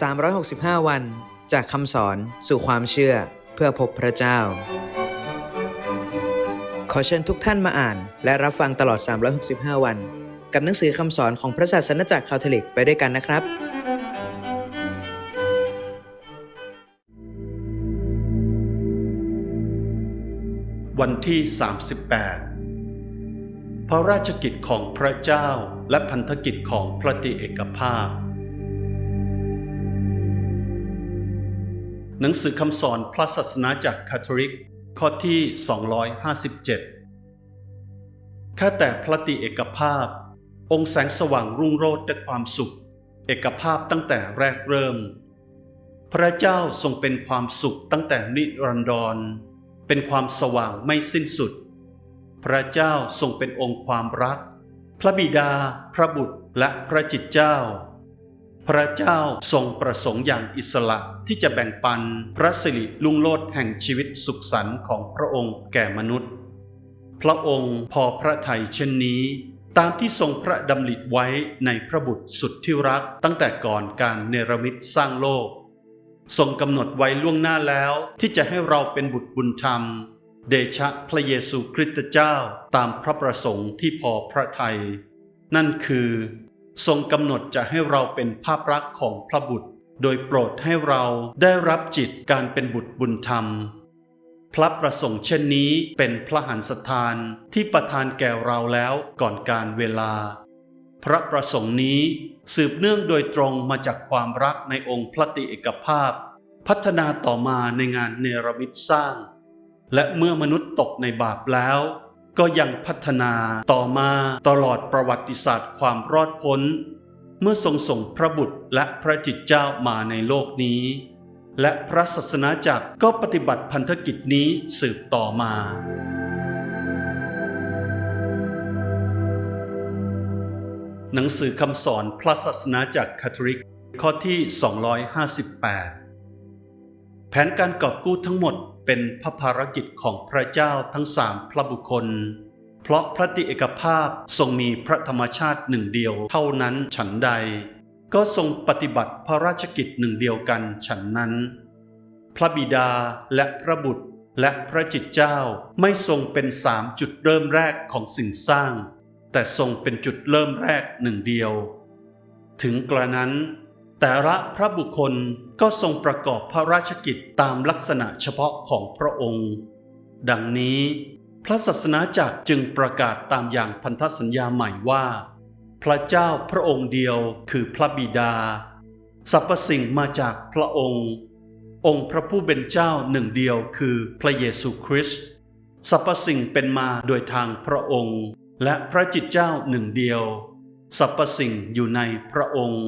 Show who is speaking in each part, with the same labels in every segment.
Speaker 1: 365 วัน จากคำสอนสู่ความเชื่อเพื่อพบพระเจ้า ขอเชิญทุกท่านมาอ่าน และรับฟังตลอด 365 วัน กับหนังสือคำสอนของพระศาสนจักรคาทอลิกไปด้วยกันนะครับ
Speaker 2: วันที่ 38 พระราชกิจของพระเจ้าและพันธกิจของพระติเอกภาพ หนังสือคำสอนพระศาสนาจากคาทอลิก ข้อที่ 257 ข้าแต่พระติเอกภาพ องค์แสงสว่างรุ่งโรจน์และความสุข เอกภาพตั้งแต่แรกเริ่ม พระเจ้าทรงเป็นความสุขตั้งแต่นิรันดร เป็นความสว่างไม่สิ้นสุด พระเจ้าทรงเป็นองค์ความรัก พระบิดา พระบุตรและพระจิตเจ้า พระเจ้าทรงประสงค์อย่างอิสระที่จะแบ่งปันพระสิริลุ่งโลดแห่งชีวิตสุขสันต์ของพระองค์แก่มนุษย์ พระองค์พอพระทัยเช่นนี้ ตามที่ทรงพระดำริไว้ในพระบุตรสุดที่รักตั้งแต่ก่อนการเนรมิตสร้างโลก ทรงกำหนดไว้ล่วงหน้าแล้วที่จะให้เราเป็นบุตรบุญธรรม เดชะพระเยซูคริสต์เจ้าตามพระประสงค์ที่พอพระทัยนั่นคือ ทรงกำหนดจะให้เราเป็นภาพรักษ์ของพระบุตร โดยโปรดให้เราได้รับจิตการเป็นบุตรบุญธรรม พระประสงค์เช่นนี้เป็นพระหันสถานที่ประทานแก่เราแล้วก่อนการเวลา พระประสงค์นี้สืบเนื่องโดยตรงมาจากความรักในองค์พระติเอกภาพ พัฒนาต่อมาในงานเนรมิตสร้าง และเมื่อมนุษย์ตกในบาปแล้ว ก็ยังพัฒนาต่อมาตลอดประวัติศาสตร์ความรอดพ้น เมื่อทรงส่งพระบุตรและพระจิตเจ้ามาในโลกนี้ และพระศาสนาจักรก็ปฏิบัติพันธกิจนี้สืบต่อมา หนังสือคำสอนพระศาสนาจากคาทอลิกข้อที่ 258 แผนการกอบกู้ทั้งหมด เป็นพระภารกิจของพระเจ้าทั้งสามพระบุคคล เพราะพระติเอกภาพทรงมีพระธรรมชาติหนึ่งเดียวเท่านั้นฉันใด ก็ทรงปฏิบัติพระราชกิจหนึ่งเดียวกันฉันนั้น พระบิดาและพระบุตรและพระจิตเจ้าไม่ทรงเป็นสามจุดเริ่มแรกของสิ่งสร้าง แต่ทรงเป็นจุดเริ่มแรกหนึ่งเดียว ถึงกระนั้น แต่ละพระบุคคลก็ทรงประกอบพระราชกิจตามลักษณะเฉพาะของพระองค์ ดังนี้ พระศาสนาจักรจึงประกาศตามอย่างพันธสัญญาใหม่ว่า พระเจ้าพระองค์เดียวคือพระบิดา สรรพสิ่งมาจากพระองค์ องค์พระผู้เป็นเจ้าหนึ่งเดียวคือพระเยซูคริสต์สรรพสิ่งเป็นมาโดยทางพระองค์ และพระจิตเจ้าหนึ่งเดียว สรรพสิ่งอยู่ในพระองค์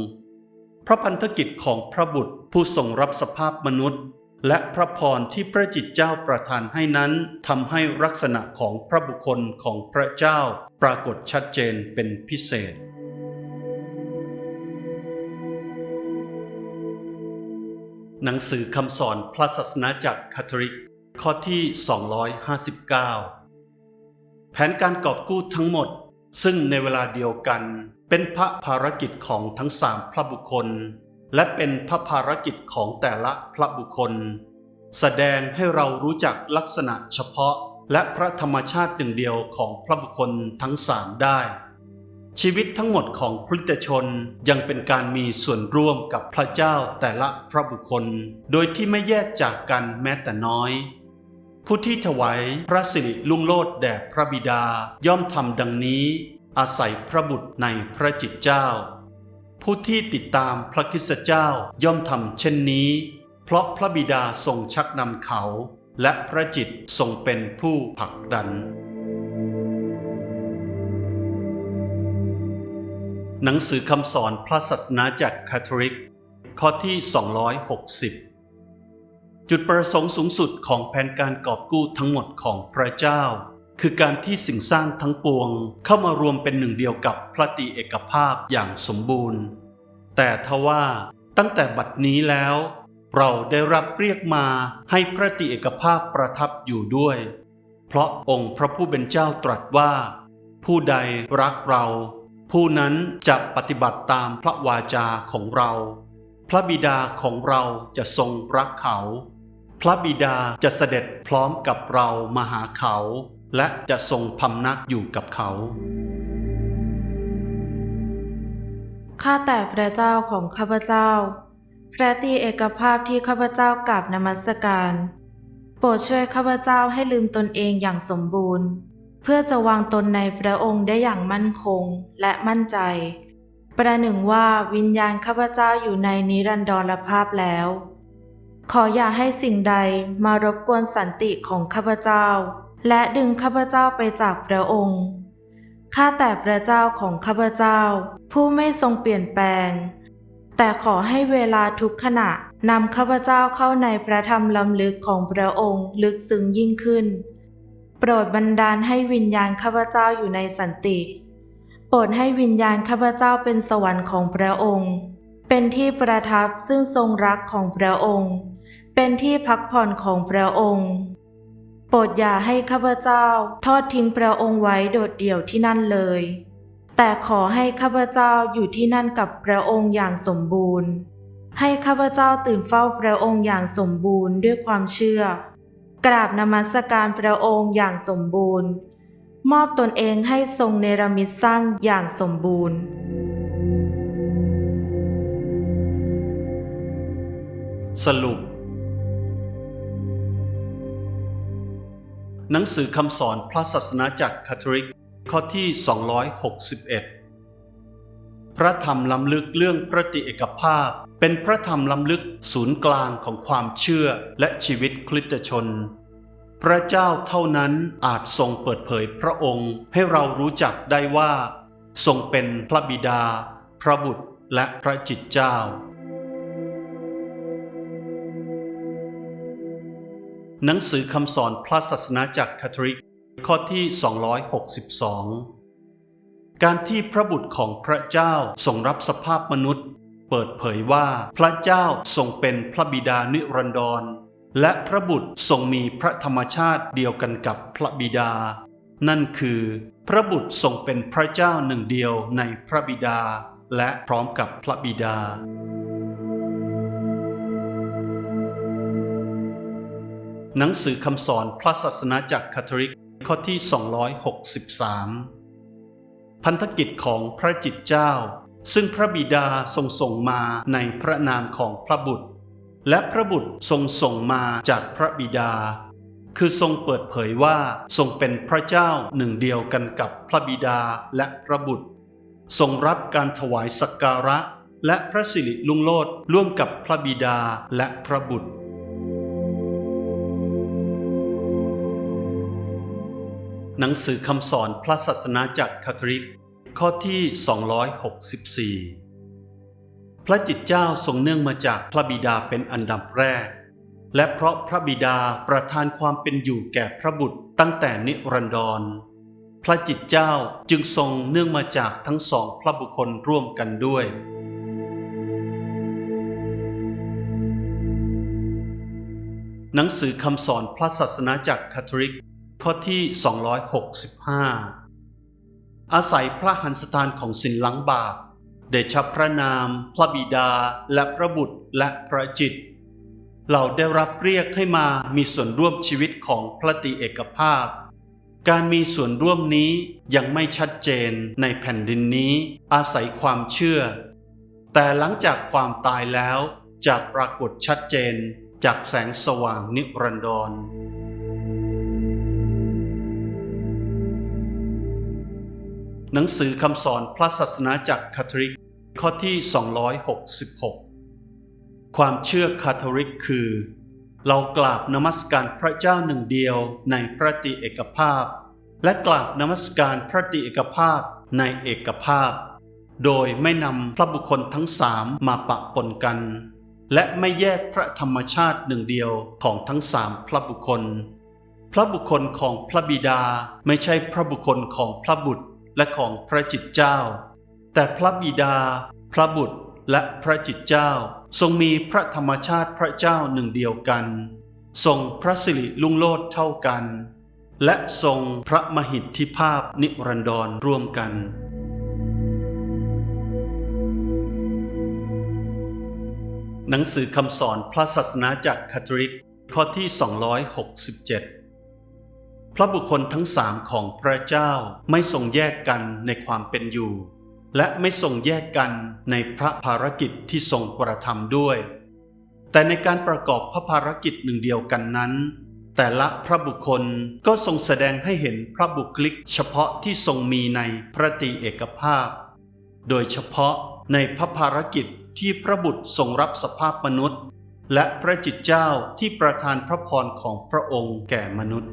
Speaker 2: พระพันธกิจของพระบุตรผู้ทรงรับสภาพมนุษย์ และพระพรที่พระจิตเจ้าประทานให้นั้นทำให้ลักษณะของพระบุคคลของพระเจ้าปรากฏชัดเจนเป็นพิเศษหนังสือคำสอนพระศาสนาจักรคาทอลิก ข้อที่ 259 แผนการกอบกู้ทั้งหมด ซึ่งในเวลาเดียวกัน เป็นพระภารกิจของทั้งสามพระบุคคล และเป็นพระภารกิจของแต่ละพระบุคคล แสดงให้เรารู้จักลักษณะเฉพาะและพระธรรมชาติหนึ่งเดียวของพระบุคคลทั้งสามได้ ชีวิตทั้งหมดของคริสตชนยังเป็นการมีส่วนร่วมกับพระเจ้าแต่ละพระบุคคล โดยที่ไม่แยกจากกันแม้แต่น้อย ผู้ที่ถวายพระสิริลุ่งโลดแด่พระบิดาย่อมทำดังนี้ อาศัยพระบุตรในพระจิตเจ้า ผู้ที่ติดตามพระคิสเจ้าย่อมทำเช่นนี้ เพราะพระบิดาทรงชักนำเขา และพระจิตทรงเป็นผู้ผลักดัน หนังสือคำสอนพระศาสนาจากคาทอลิก ข้อที่ 260 จุดประสงค์สูงสุดของแผนการกอบกู้ทั้งหมดของพระเจ้า คือการที่สิ่งสร้างทั้งปวงเข้ามารวมเป็นหนึ่งเดียวกับพระตรีเอกภาพอย่างสมบูรณ์ แต่ทว่าตั้งแต่บัดนี้แล้ว เราได้รับเรียกมาให้พระตรีเอกภาพประทับอยู่ด้วย เพราะองค์พระผู้เป็นเจ้าตรัสว่า ผู้ใดรักเรา ผู้นั้นจะปฏิบัติตามพระวาจาของเรา พระบิดาของเราจะทรงรักเขา พระบิดาจะเสด็จพร้อมกับเรามาหาเขา และจะทรงพำนักอยู่กับเขา
Speaker 3: ข้าแต่พระเจ้าของข้าพเจ้า พระตีเอกภาพที่ข้าพเจ้ากราบนมัสการ โปรดช่วยข้าพเจ้าให้ลืมตนเองอย่างสมบูรณ์ เพื่อจะวางตนในพระองค์ได้อย่างมั่นคงและมั่นใจ ประหนึ่งว่าวิญญาณข้าพเจ้าอยู่ในนิรันดรภาพแล้ว ขออย่าให้สิ่งใดมารบกวนสันติของข้าพเจ้า และดึงข้าพเจ้าไปจากพระองค์ ข้าแต่พระเจ้าของข้าพเจ้า ผู้ไม่ทรงเปลี่ยนแปลง แต่ขอให้เวลาทุกขณะนำข้าพเจ้าเข้าในพระธรรมลำลึกของพระองค์ลึกซึ้งยิ่งขึ้น โปรดบันดาลให้วิญญาณข้าพเจ้าอยู่ในสันติ โปรดให้วิญญาณข้าพเจ้าเป็นสวรรค์ของพระองค์ เป็นที่ประทับซึ่งทรงรักของพระองค์ เป็นที่พักผ่อนของพระองค์ โปรดอย่าให้ข้าพเจ้าทอดทิ้งพระองค์ไว้โดดเดี่ยวที่นั่นเลย แต่ขอให้ข้าพเจ้าอยู่ที่นั่นกับพระองค์อย่างสมบูรณ์ ให้ข้าพเจ้าตื่นเฝ้าพระองค์อย่างสมบูรณ์ด้วยความเชื่อ กราบนมัสการพระองค์อย่างสมบูรณ์ มอบตนเองให้ทรงเนรมิตสร้างอย่างสมบูรณ์
Speaker 2: สรุป หนังสือคำสอนพระศาสนาจักคาทอลิก ข้อที่ 261 พระธรรมล้ำลึกเรื่องพระติเอกภาพ เป็นพระธรรมล้ำลึกศูนย์กลางของความเชื่อและชีวิตคริสตชน พระเจ้าเท่านั้นอาจทรงเปิดเผยพระองค์ให้เรารู้จักได้ว่า ทรงเป็นพระบิดา พระบุตรและพระจิตเจ้า หนังสือคำสอนพระศาสนาจักคาทอลิก ข้อที่ 262 การที่พระบุตรของพระเจ้าทรงรับสภาพมนุษย์ เปิดเผยว่าพระเจ้าทรงเป็นพระบิดานิรันดร และพระบุตรทรงมีพระธรรมชาติเดียวกันกับพระบิดา นั่นคือ พระบุตรทรงเป็นพระเจ้าหนึ่งเดียวในพระบิดา และพร้อมกับพระบิดา หนังสือคำสอนพระศาสนาจักคาทอลิกข้อที่ 263 พันธกิจของพระจิตเจ้า ซึ่งพระบิดาทรงส่งมาในพระนามของพระบุตร และพระบุตรทรงส่งมาจากพระบิดา คือทรงเปิดเผยว่าทรงเป็นพระเจ้าหนึ่งเดียวกันกับพระบิดาและพระบุตร ทรงรับการถวายสักการะและพระสิริลุงโลดร่วมกับพระบิดาและพระบุตร หนังสือคำสอนพระศาสนาจักคาทอลิก ข้อที่ 264 พระจิตเจ้าทรงเนื่องมาจากพระบิดาเป็นอันดับแรก และเพราะพระบิดาประทานความเป็นอยู่แก่พระบุตรตั้งแต่นิรันดร พระจิตเจ้าจึงทรงเนื่องมาจากทั้งสองพระบุคคลร่วมกันด้วยหนังสือคำสอนพระศาสนาจักคาทอลิก ข้อที่ 265 อาศัยพระหันสถานของสินล้างบาปเดชะพระนาม พระบิดา และพระบุตรและพระจิต เราได้รับเรียกให้มามีส่วนร่วมชีวิตของพระติเอกภาพ การมีส่วนร่วมนี้ยังไม่ชัดเจนในแผ่นดินนี้ อาศัยความเชื่อ แต่หลังจากความตายแล้วจะปรากฏชัดเจนจากแสงสว่างนิรันดร หนังสือคำสอนพระศาสนาจักคาทอลิก ข้อที่ 266 ความเชื่อคาทอลิกคือ เรากราบนมัสการพระเจ้าหนึ่งเดียวในพระติเอกภาพ และกราบนมัสการพระติเอกภาพในเอกภาพ โดยไม่นำพระบุคคลทั้งสามมาปะปนกัน และไม่แยกพระธรรมชาติหนึ่งเดียวของทั้งสามพระบุคคล พระบุคคลของพระบิดาไม่ใช่พระบุคคลของพระบุตร และของพระจิตเจ้า แต่พระบิดา พระบุตรและพระจิตเจ้า ทรงมีพระธรรมชาติพระเจ้าหนึ่งเดียวกัน ทรงพระสิริลุ่งโลดเท่ากัน และทรงพระมหิทธิภาพนิรันดรร่วมกันหนังสือคำสอนพระศาสนาจักคาทอลิกข้อที่ 267 พระบุคคลทั้งสามของพระเจ้าไม่ทรงแยกกันในความเป็นอยู่ และไม่ทรงแยกกันในพระภารกิจที่ทรงกระทำด้วย แต่ในการประกอบพระภารกิจหนึ่งเดียวกันนั้น แต่ละพระบุคคลก็ทรงแสดงให้เห็นพระบุคลิกเฉพาะที่ทรงมีในพระตรีเอกภาพ โดยเฉพาะในพระภารกิจที่พระบุตรทรงรับสภาพมนุษย์ และพระจิตเจ้าที่ประทานพระพรของพระองค์แก่มนุษย์